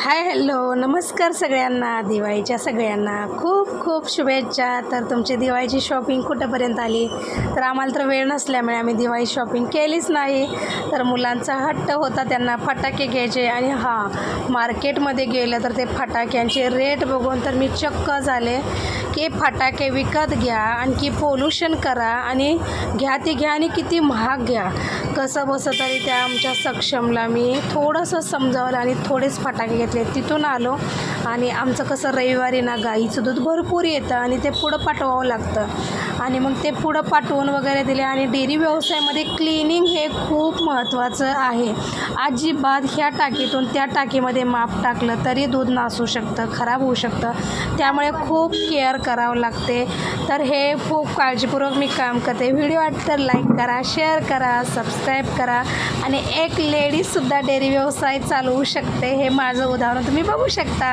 Hi hello. नमस्कार सगळ्यांना दिवाळीच्या सगळ्यांना. खूप खूप शुभेच्छा. तर तुमची दिवाळीची शॉपिंग कुठंपर्यंत आली? तर आम्हाला तर वेळ नसल्यामुळे आम्ही दिवाळी शॉपिंग केलीच नाही. तर मुलांचा हट्ट होता त्यांना फटाके घ्यायचे आणि हां मार्केटमध्ये गेलं तर ते फटाक्यांचे रेट बघून तर मी चक्क झाले की फटाके विकत घ्या आणखी पोल्युशन करा आणि घ्या ते घ्या आणि किती महाग घ्या. कसं बसं तरी त्या आमच्या सक्षमला मी थोडंसं समजावलं आणि थोडेच फटाके घेतले. तिथून आलो. आणि आमचं कसं रविवारी ना गाईचं दूध भरपूर येतं आणि ते पुढं पाठवावं लागतं. आणि मग ते पुढं पाठवून वगैरे दिले. आणि डेअरी व्यवसायामध्ये क्लिनिंग हे खूप महत्त्वाचं आहे. अजिबात ह्या टाकीतून त्या टाकीमध्ये माप टाकलं तरी दूध नासू शकतं खराब होऊ शकतं. त्यामुळे खूप केअर करावं लागते. तर हे खूप काळजीपूर्वक मी काम करते. व्हिडिओ वाटतं तर लाईक करा शेअर करा सबस्क्राईब करा. आणि एक लेडीजसुद्धा डेअरी व्यवसाय चालवू शकते हे माझं उदाहरण तुम्ही बघू शकता.